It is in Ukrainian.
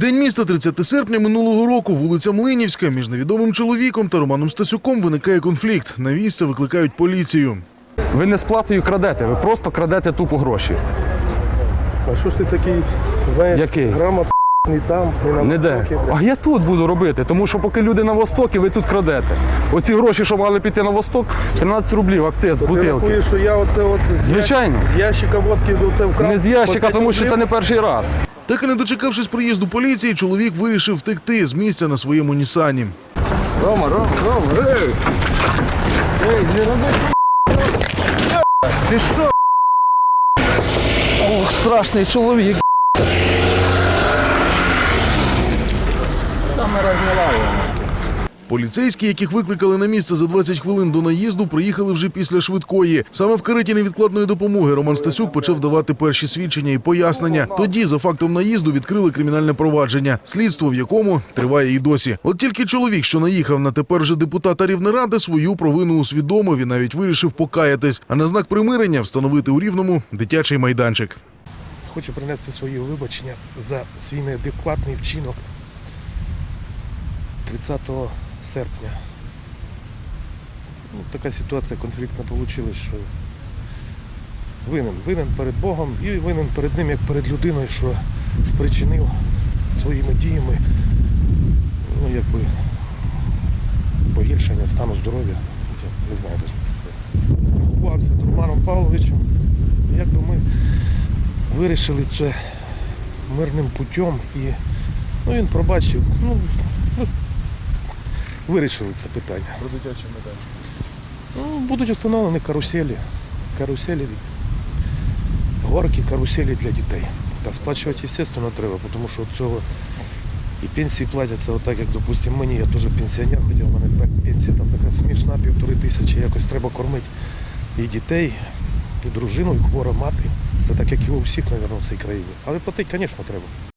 День міста 30 серпня минулого року, вулиця Млинівська. Між невідомим чоловіком та Романом Стасюком виникає конфлікт. На місце викликають поліцію. Ви не сплатою крадете, ви просто крадете тупо гроші. А що ж ти такий, знаєш, Який? грамот не там, не на Не де. Востокі. А я тут буду робити, тому що поки люди на востокі, ви тут крадете. Оці гроші, що мали піти на восток, 13 рублів акциз з Ти бутилки. рахуєш, що я оце от з, Звичайно. з ящика водки до це вкрав? Не з ящика, тому що це не перший раз. Так і не дочекавшись приїзду поліції, чоловік вирішив втекти з місця на своєму Нісані. Рома, Рома, Рома, ей! Ей, не роби Ти що? Ох, страшний чоловік. Поліцейські, яких викликали на місце за 20 хвилин до наїзду, приїхали вже після швидкої. Саме в кареті невідкладної допомоги Роман Стасюк почав давати перші свідчення і пояснення. Тоді за фактом наїзду відкрили кримінальне провадження, слідство в якому триває і досі. От тільки чоловік, що наїхав на тепер вже депутата Рівнеради, свою провину усвідомив і навіть вирішив покаятись. А на знак примирення встановити у рівному дитячий майданчик. Хочу принести свої вибачення за свій неадекватний вчинок 30 серпня. Ну, така ситуація конфліктна вийшла, що винен. Винен перед Богом і винен перед ним, як перед людиною, що спричинив своїми діями ну, якби, погіршення стану здоров'я. Не знаю, що сказати. Спілкувався з Романом Павловичем. Якби ми вирішили це мирним путем і ну, він пробачив. Ну, вирішили це питання. Про дитячий майданчик? Ну, будуть встановлені каруселі. Каруселі, горки, каруселі для дітей. Та сплачувати, звісно, треба, тому що цього і пенсії платяться отак, як, допустимо, мені, я теж пенсіонер, хоча в мене пенсія там така смішна, півтори тисячі, якось треба кормити і дітей, і дружину, і хвора мати. Це так, як і у всіх, мабуть, в цій країні. Але платити, звісно, треба.